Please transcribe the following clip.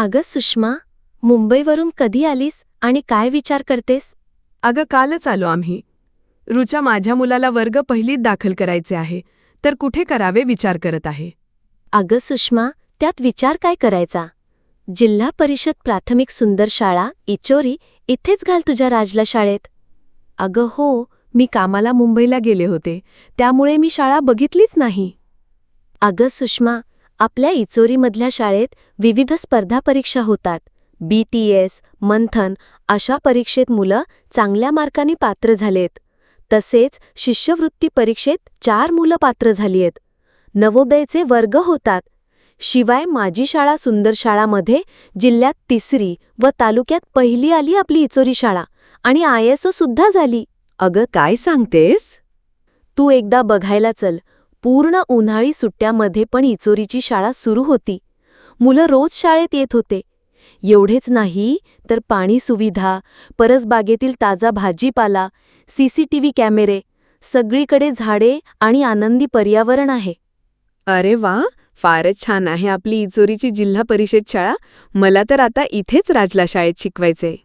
अगं सुषमा मुंबईवरून कधी आलीस आणि काय विचार करतेस? अगं कालच आलो आम्ही. रुचा माझ्या मुलाला वर्ग पहिलीत दाखल करायचे आहे तर कुठे करावे विचार करत आहे? अगं सुषमा त्यात विचार काय करायचा? जिल्हा परिषद प्राथमिक सुंदर शाळा इचोरी इथेच घाल तुझ्या राजला शाळेत. अगं हो मी कामाला मुंबईला गेले होते त्यामुळे मी शाळा बघितलीच नाही. अगं सुषमा आपल्या इचोरीमधल्या शाळेत विविध स्पर्धा परीक्षा होतात. बी टी एस मंथन अशा परीक्षेत मुलं चांगल्या मार्काने पात्र झालेत. तसेच शिष्यवृत्ती परीक्षेत चार मुलं पात्र झालीयत. नवोदयचे वर्ग होतात. शिवाय माझी शाळा सुंदर शाळामध्ये जिल्ह्यात तिसरी व तालुक्यात पहिली आली आपली इचोरी शाळा आणि आय एस ओ सुद्धा झाली. अगं काय सांगतेस? तू एकदा बघायला चल. पूर्ण उन्हाळी सुट्ट्यामध्ये पण इचोरीची शाळा सुरू होती. मुलं रोज शाळेत येत होते. एवढेच नाही तर पाणी सुविधा परसबागेतील ताजा भाजीपाला सीसीटीव्ही कॅमेरे सगळीकडे झाडे आणि आनंदी पर्यावरण आहे. अरे वा! फारच छान आहे आपली इचोरीची जिल्हा परिषद शाळा. मला तर आता इथेच राजला शाळेत शिकवायचे